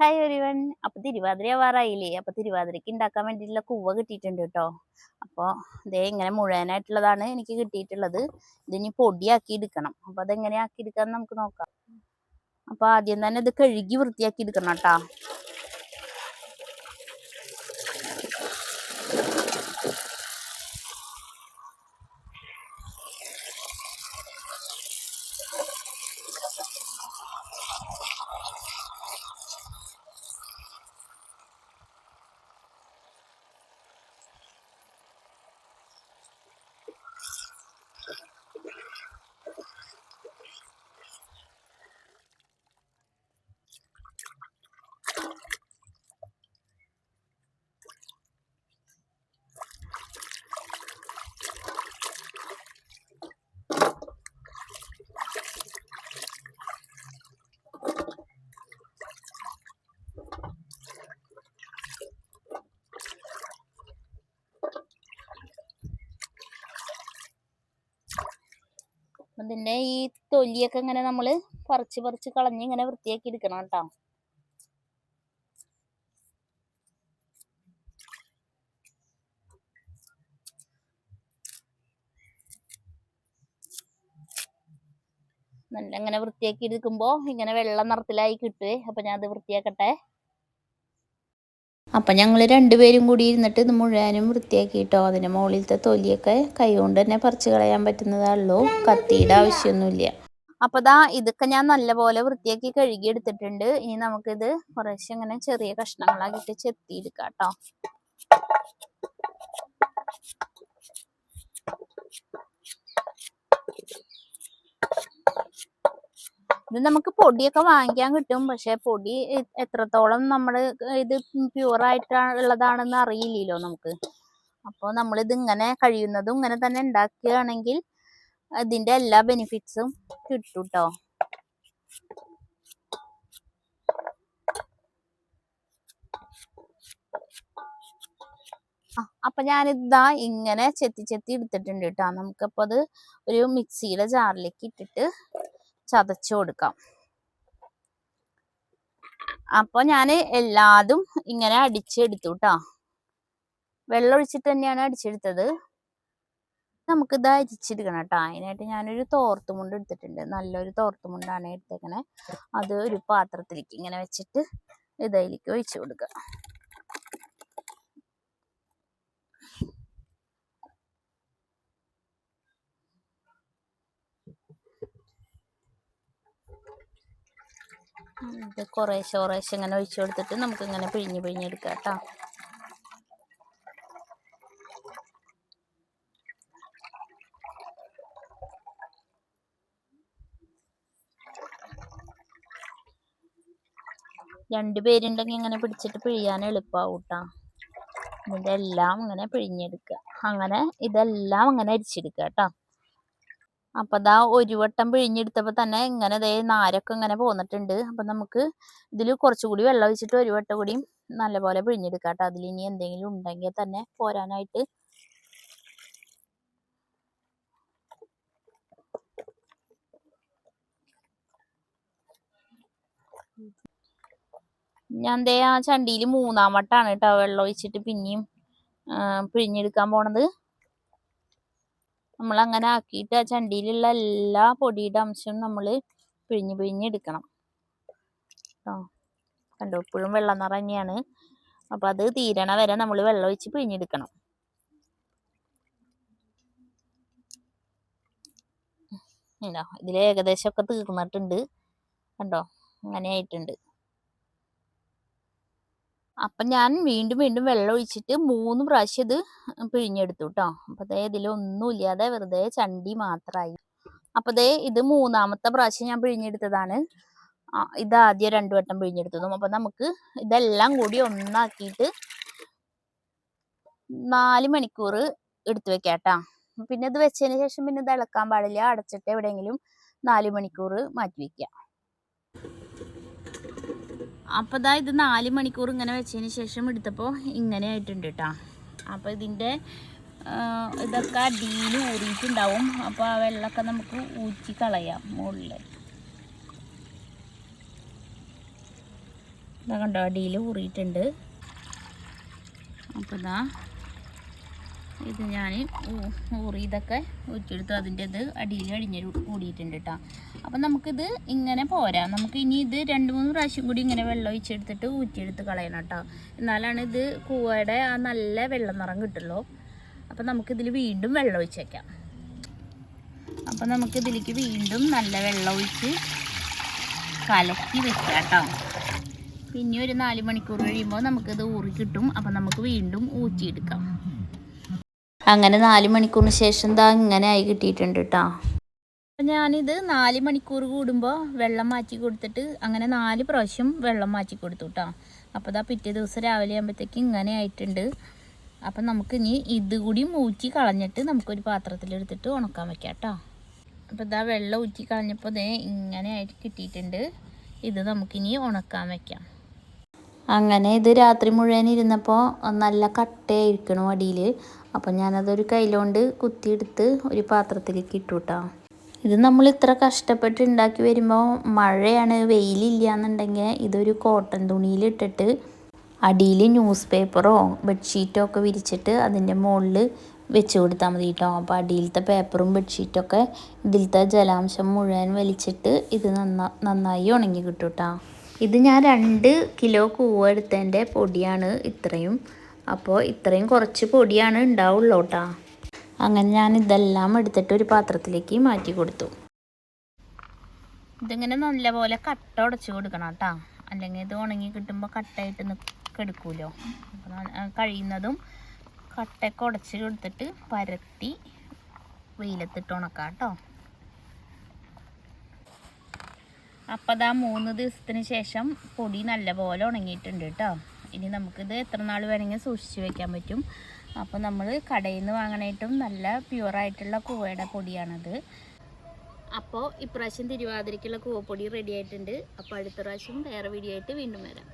Hi everyone അപ്പൊ തിരുവാതിര ആവാറായില്ലേ? അപ്പൊ തിരുവാതിരക്ക് ഉണ്ടാക്കാൻ വേണ്ടിയിട്ടുള്ള കൂവ കിട്ടിയിട്ടുണ്ട് കേട്ടോ അപ്പോൾ ഇതേ ഇങ്ങനെ മുഴുവനായിട്ടുള്ളതാണ് എനിക്ക് കിട്ടിയിട്ടുള്ളത്. ഇതിനി പൊടിയാക്കി എടുക്കണം. അപ്പൊ അതെങ്ങനെ ആക്കി എടുക്കാന്ന് നമുക്ക് നോക്കാം. അപ്പൊ ആദ്യം തന്നെ ഇത് കഴുകി വൃത്തിയാക്കി എടുക്കണം കേട്ടാ ഇതിന്റെ ഈ തൊലിയൊക്കെ ഇങ്ങനെ നമ്മൾ പറിച്ച് പറിച്ച് കളഞ്ഞ് ഇങ്ങനെ വൃത്തിയാക്കി എടുക്കണം കേട്ടോ. നല്ല ഇങ്ങനെ വൃത്തിയാക്കി എടുക്കുമ്പോ ഇങ്ങനെ വെള്ളം നിറത്തിലായി കിട്ടുവേ. അപ്പൊ ഞാൻ അത് വൃത്തിയാക്കട്ടെ. അപ്പം ഞങ്ങൾ രണ്ടുപേരും കൂടി ഇരുന്നിട്ട് ഇത് മുഴുവനും വൃത്തിയാക്കിയിട്ടോ. അതിന്റെ മുകളിലത്തെ തൊലിയൊക്കെ കൈകൊണ്ട് തന്നെ പറിച്ച് കളയാൻ പറ്റുന്നതാണല്ലോ. കത്തിയുടെ ആവശ്യമൊന്നുമില്ല. അപ്പൊ ദാ ഇതൊക്കെ ഞാൻ നല്ലപോലെ വൃത്തിയാക്കി കഴുകി എടുത്തിട്ടുണ്ട് ഇനി നമുക്കിത് കുറേശ്ശെ ഇങ്ങനെ ചെറിയ കഷ്ണങ്ങളാക്കിയിട്ട് ചെത്തിയെടുക്കാം കേട്ടോ ഇത് നമുക്ക് പൊടിയൊക്കെ വാങ്ങിക്കാൻ കിട്ടും. പക്ഷെ പൊടി എത്രത്തോളം നമ്മൾ ഇത് പ്യുവറായിട്ടാണ് ആയിട്ടുള്ളതാണെന്ന് അറിയില്ലല്ലോ നമുക്ക്. അപ്പോൾ നമ്മളിത് ഇങ്ങനെ കഴിയുന്നതും ഇങ്ങനെ തന്നെ ഉണ്ടാക്കുകയാണെങ്കിൽ അതിന്റെ എല്ലാ ബെനിഫിറ്റ്സും കിട്ടും കേട്ടോ അപ്പൊ ഞാനിതാ ഇങ്ങനെ ചെത്തി ചെത്തി എടുത്തിട്ടുണ്ട് കേട്ടോ. നമുക്കപ്പോ അത് ഒരു മിക്സിയുടെ ജാറിലേക്ക് ഇട്ടിട്ട് ചതച്ചു കൊടുക്കാം. അപ്പൊ ഞാൻ എല്ലാതും ഇങ്ങനെ അടിച്ചെടുത്തു കേട്ടോ വെള്ളം ഒഴിച്ചിട്ട് തന്നെയാണ് അടിച്ചെടുത്തത്. നമുക്ക് ഇത് അരിച്ചെടുക്കണം കേട്ടോ. അതിനായിട്ട് ഞാനൊരു തോർത്തുമുണ്ട് എടുത്തിട്ടുണ്ട്. നല്ലൊരു തോർത്തുമുണ്ടാണ് എടുത്തേക്കണേ. അത് ഒരു പാത്രത്തിലേക്ക് ഇങ്ങനെ വെച്ചിട്ട് ഇതിലേക്ക് ഒഴിച്ചു കൊടുക്കുക. ഇത് കുറേശ്ശെ കുറേശ്ശെ ഇങ്ങനെ ഒഴിച്ചു കൊടുത്തിട്ട് നമുക്ക് ഇങ്ങനെ പിഴിഞ്ഞ് പിഴിഞ്ഞെടുക്കാം കേട്ടോ. രണ്ട് പേരുണ്ടെങ്കിൽ ഇങ്ങനെ പിടിച്ചിട്ട് പിഴിയാൻ എളുപ്പമാവും കേട്ടോ. ഇതിന്റെ എല്ലാം ഇങ്ങനെ പിഴിഞ്ഞെടുക്കുക. അങ്ങനെ ഇതെല്ലാം അങ്ങനെ അരിച്ചെടുക്കുക കേട്ടോ. അപ്പം ദാ ഒരു വട്ടം പിഴിഞ്ഞെടുത്തപ്പോൾ തന്നെ ഇങ്ങനെ ദേ നാരൊക്കെ ഇങ്ങനെ പോന്നിട്ടുണ്ട്. അപ്പം നമുക്ക് ഇതിൽ കുറച്ചുകൂടി വെള്ളം ഒഴിച്ചിട്ട് ഒരു വട്ടം കൂടിയും നല്ലപോലെ പിഴിഞ്ഞെടുക്കാം കേട്ടോ അതിൽ ഇനി എന്തെങ്കിലും ഉണ്ടെങ്കിൽ തന്നെ പോരാനായിട്ട്. ഞാൻ ദേ ആ ചണ്ടിയിൽ മൂന്നാം വട്ടാണ് കേട്ടോ വെള്ളം ഒഴിച്ചിട്ട് പിന്നെയും പിഴിഞ്ഞെടുക്കാൻ പോണത്. നമ്മൾ അങ്ങനെ ആക്കിയിട്ട് ആ ചണ്ടിയിലുള്ള എല്ലാ പൊടിയുടെ അംശവും നമ്മൾ പിഴിഞ്ഞ് പിഴിഞ്ഞെടുക്കണം കേട്ടോ കണ്ടോ? ഇപ്പോഴും വെള്ളം നിറ തന്നെയാണ് അപ്പം അത് തീരണ വരെ നമ്മൾ വെള്ളം ഒഴിച്ച് പിഴിഞ്ഞെടുക്കണം. ഇതിൽ ഏകദേശം ഒക്കെ തീർന്നിട്ടുണ്ട്. കണ്ടോ? അങ്ങനെ ആയിട്ടുണ്ട് അപ്പം ഞാൻ വീണ്ടും വീണ്ടും വെള്ളം ഒഴിച്ചിട്ട് മൂന്ന് പ്രാവശ്യം ഇത് പിഴിഞ്ഞെടുത്തു കേട്ടോ അപ്പം ഇതിൽ ഇതിലൊന്നും ഇല്ലാതെ വെറുതെ ചണ്ടി മാത്രമായി അപ്പം ദേ ഇത് മൂന്നാമത്തെ പ്രാവശ്യം ഞാൻ പിഴിഞ്ഞെടുത്തതാണ്. ഇത് ആദ്യം രണ്ടു വട്ടം പിഴിഞ്ഞെടുത്തതും. അപ്പം നമുക്ക് ഇതെല്ലാം കൂടി ഒന്നാക്കിയിട്ട് നാല് മണിക്കൂർ എടുത്തു വെക്കാം പിന്നെ ഇത് വെച്ചതിന് ശേഷം പിന്നെ ഇത് ഇളക്കാൻ പാടില്ല. അടച്ചിട്ട് എവിടെയെങ്കിലും നാല് മണിക്കൂർ മാറ്റി വെക്കുക അപ്പോൾ ഇതാ ഇത് നാല് മണിക്കൂർ ഇങ്ങനെ വെച്ചതിന് ശേഷം എടുത്തപ്പോൾ ഇങ്ങനെ ആയിട്ടുണ്ട് കേട്ടോ അപ്പോൾ ഇതിന്റെ ഇതൊക്കെ അടിയിൽ ഊറിയിട്ടുണ്ടാവും അപ്പോൾ ആ വെള്ളമൊക്കെ നമുക്ക് ഊറ്റി കളയാം മുകളിൽ. ഇതാ കണ്ടോ അടിയിൽ ഊറിയിട്ടുണ്ട്. അപ്പോൾ ഇതാ ഇത് ഞാൻ ഊറി ഇതൊക്കെ ഒഴിച്ചെടുത്ത് അതിന്റെ ഇത് അടിയിൽ അടിഞ്ഞ് കൂടിയിട്ടുണ്ട് കേട്ടോ അപ്പം നമുക്കിത് ഇങ്ങനെ പോരാ. നമുക്ക് ഇനി ഇത് രണ്ട് മൂന്ന് പ്രാവശ്യം കൂടി ഇങ്ങനെ വെള്ളം ഒഴിച്ചെടുത്തിട്ട് ഊറ്റിയെടുത്ത് കളയണം കേട്ടോ എന്നാലാണ് ഇത് കൂവയുടെ ആ നല്ല വെള്ളം നിറം കിട്ടുള്ളൂ. അപ്പം നമുക്കിതിൽ വീണ്ടും വെള്ളം ഒഴിച്ചേക്കാം അപ്പം നമുക്കിതിലേക്ക് വീണ്ടും നല്ല വെള്ളം ഒഴിച്ച് കലക്കി വെക്കാം കേട്ടോ പിന്നെ ഒരു നാല് മണിക്കൂർ കഴിയുമ്പോൾ നമുക്കിത് ഊറി കിട്ടും. അപ്പം നമുക്ക് വീണ്ടും ഊറ്റിയെടുക്കാം. അങ്ങനെ നാല് മണിക്കൂറിന് ശേഷം ദാ ഇങ്ങനെ ആയി കിട്ടിയിട്ടുണ്ട് കേട്ടോ ഞാനിത് നാല് മണിക്കൂർ കൂടുമ്പോൾ വെള്ളം മാറ്റി കൊടുത്തിട്ട് അങ്ങനെ നാല് പ്രാവശ്യം വെള്ളം മാറ്റി കൊടുത്തു കേട്ടോ അപ്പോൾ ദാ പിറ്റേ ദിവസം രാവിലെ ആകുമ്പോഴത്തേക്ക് ഇങ്ങനെ ആയിട്ടുണ്ട്. അപ്പം നമുക്കിനി ഇത് കൂടി ഊറ്റി കളഞ്ഞിട്ട് നമുക്കൊരു പാത്രത്തിലെടുത്തിട്ട് ഉണക്കാൻ വെക്കാം കേട്ടോ അപ്പോൾ ഇതാ വെള്ളം ഊറ്റി കളഞ്ഞപ്പോൾ ദേ ഇങ്ങനെ ആയിട്ട് കിട്ടിയിട്ടുണ്ട്. ഇത് നമുക്കിനി ഉണക്കാൻ വെക്കാം. അങ്ങനെ ഇത് രാത്രി മുഴുവൻ ഇരുന്നപ്പോൾ നല്ല കട്ടയായിരിക്കണം അടിയിൽ അപ്പോൾ ഞാനതൊരു കയ്യിലോണ്ട് കുത്തിയെടുത്ത് ഒരു പാത്രത്തിലേക്ക് ഇട്ടു കേട്ടോ ഇത് നമ്മൾ ഇത്ര കഷ്ടപ്പെട്ട് ഉണ്ടാക്കി വരുമ്പോൾ മഴയാണ് വെയിലില്ല എന്നുണ്ടെങ്കിൽ ഇതൊരു കോട്ടൺ തുണിയിലിട്ടിട്ട് അടിയിൽ ന്യൂസ് പേപ്പറോ ബെഡ്ഷീറ്റോ ഒക്കെ വിരിച്ചിട്ട് അതിന്റെ മുകളിൽ വെച്ച് കൊടുത്താൽ മതി കേട്ടോ അപ്പോൾ അടിയിലത്തെ പേപ്പറും ബെഡ്ഷീറ്റൊക്കെ ഇതിലത്തെ ജലാംശം മുഴുവൻ വലിച്ചിട്ട് ഇത് നന്നാ നന്നായി ഉണങ്ങി കിട്ടും കേട്ടോ ഇത് ഞാൻ രണ്ട് കിലോ കൂവ എടുത്തതിന്റെ പൊടിയാണ് ഇത്രയും. അപ്പോൾ ഇത്രയും കുറച്ച് പൊടിയാണ് ഉണ്ടാവുള്ളൂ കേട്ടോ അങ്ങനെ ഞാൻ ഇതെല്ലാം എടുത്തിട്ട് ഒരു പാത്രത്തിലേക്ക് മാറ്റി കൊടുത്തു. ഇതിങ്ങനെ നല്ലപോലെ കട്ട ഉടച്ചു കൊടുക്കണം കേട്ടോ അല്ലെങ്കിൽ ഇത് ഉണങ്ങി കിട്ടുമ്പോൾ കട്ടയായിട്ട് അപ്പോൾ കഴിയുന്നതും കട്ടയൊക്കെ ഉടച്ച് കൊടുത്തിട്ട് പരത്തി വെയിലത്തിട്ട് ഉണക്കാം കേട്ടോ അപ്പം അതാ മൂന്ന് ദിവസത്തിന് ശേഷം പൊടി നല്ലപോലെ ഉണങ്ങിയിട്ടുണ്ട് കേട്ടോ ഇനി നമുക്കിത് എത്ര നാൾ വേണമെങ്കിൽ സൂക്ഷിച്ച് വെക്കാൻ പറ്റും. അപ്പോൾ നമ്മൾ കടയിൽ നിന്ന് വാങ്ങാനായിട്ടും നല്ല പ്യുവറായിട്ടുള്ള കൂവയുടെ പൊടിയാണത്. അപ്പോൾ ഇപ്രാവശ്യം തിരുവാതിരയ്ക്കുള്ള കൂവപ്പൊടി റെഡി ആയിട്ടുണ്ട്. അപ്പോൾ അടുത്ത പ്രാവശ്യം വേറെ വീഡിയോ ആയിട്ട് വീണ്ടും വരാം.